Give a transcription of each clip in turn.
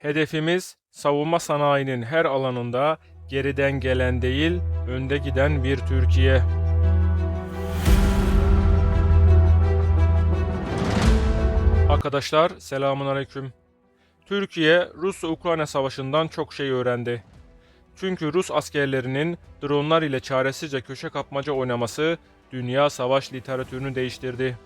Hedefimiz savunma sanayinin her alanında geriden gelen değil, önde giden bir Türkiye. Arkadaşlar selamun aleyküm. Türkiye Rus-Ukrayna savaşından çok şey öğrendi. Çünkü Rus askerlerinin dronlar ile çaresizce köşe kapmaca oynaması dünya savaş literatürünü değiştirdi.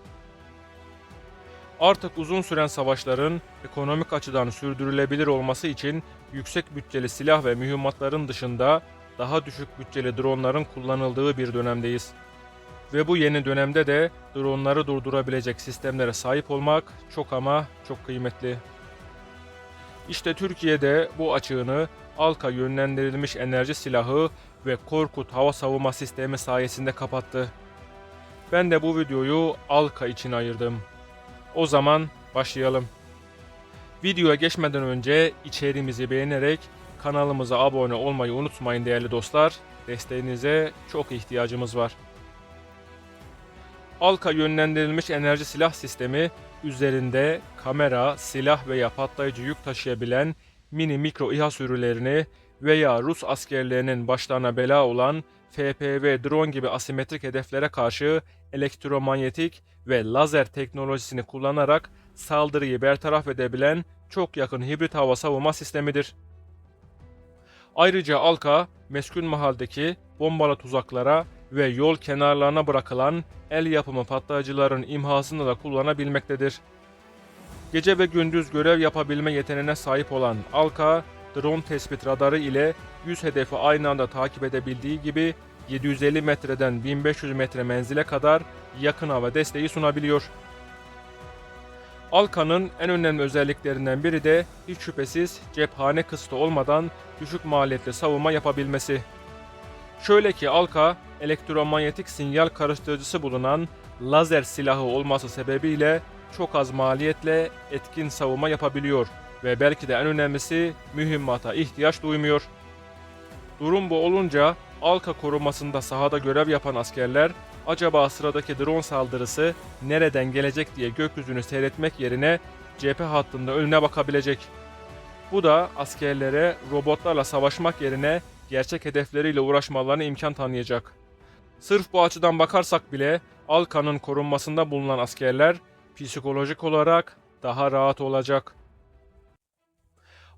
Artık uzun süren savaşların ekonomik açıdan sürdürülebilir olması için yüksek bütçeli silah ve mühimmatların dışında daha düşük bütçeli dronların kullanıldığı bir dönemdeyiz. Ve bu yeni dönemde de dronları durdurabilecek sistemlere sahip olmak çok ama çok kıymetli. İşte Türkiye'de bu açığını ALKA yönlendirilmiş enerji silahı ve Korkut hava savunma sistemi sayesinde kapattı. Ben de bu videoyu ALKA için ayırdım. O zaman başlayalım. Videoya geçmeden önce içeriğimizi beğenerek kanalımıza abone olmayı unutmayın değerli dostlar. Desteğinize çok ihtiyacımız var. Alka yönlendirilmiş enerji silah sistemi üzerinde kamera, silah veya patlayıcı yük taşıyabilen mini mikro İHA sürülerini veya Rus askerlerinin başlarına bela olan FPV drone gibi asimetrik hedeflere karşı elektromanyetik ve lazer teknolojisini kullanarak saldırıyı bertaraf edebilen çok yakın hibrit hava savunma sistemidir. Ayrıca Alka, meskun mahaldeki bombalı tuzaklara ve yol kenarlarına bırakılan el yapımı patlayıcıların imhasını da kullanabilmektedir. Gece ve gündüz görev yapabilme yeteneğine sahip olan Alka, drone tespit radarı ile 100 hedefi aynı anda takip edebildiği gibi 750 metreden 1500 metre menzile kadar yakın hava desteği sunabiliyor. Alka'nın en önemli özelliklerinden biri de hiç şüphesiz cephane kısıtı olmadan düşük maliyetli savunma yapabilmesi. Şöyle ki Alka, elektromanyetik sinyal karıştırıcısı bulunan lazer silahı olması sebebiyle çok az maliyetle etkin savunma yapabiliyor ve belki de en önemlisi mühimmata ihtiyaç duymuyor. Durum bu olunca Alka korumasında sahada görev yapan askerler acaba sıradaki drone saldırısı nereden gelecek diye gökyüzünü seyretmek yerine cephe hattında önüne bakabilecek. Bu da askerlere robotlarla savaşmak yerine gerçek hedefleriyle uğraşmalarına imkan tanıyacak. Sırf bu açıdan bakarsak bile Alka'nın korunmasında bulunan askerler psikolojik olarak daha rahat olacak.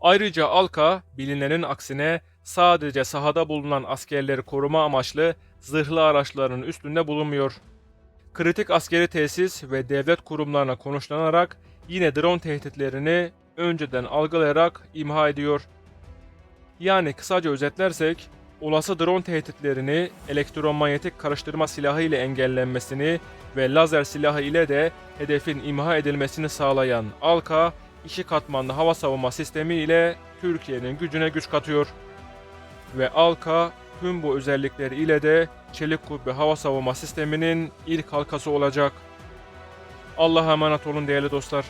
Ayrıca Alka bilinenin aksine sadece sahada bulunan askerleri koruma amaçlı zırhlı araçların üstünde bulunmuyor. Kritik askeri tesis ve devlet kurumlarına konuşlanarak yine drone tehditlerini önceden algılayarak imha ediyor. Yani kısaca özetlersek, olası drone tehditlerini elektromanyetik karıştırma silahı ile engellenmesini ve lazer silahı ile de hedefin imha edilmesini sağlayan ALKA, iki katmanlı hava savunma sistemi ile Türkiye'nin gücüne güç katıyor. Ve ALKA tüm bu özellikleri ile de Çelik Kubbe hava savunma sisteminin ilk halkası olacak. Allah'a emanet olun değerli dostlar.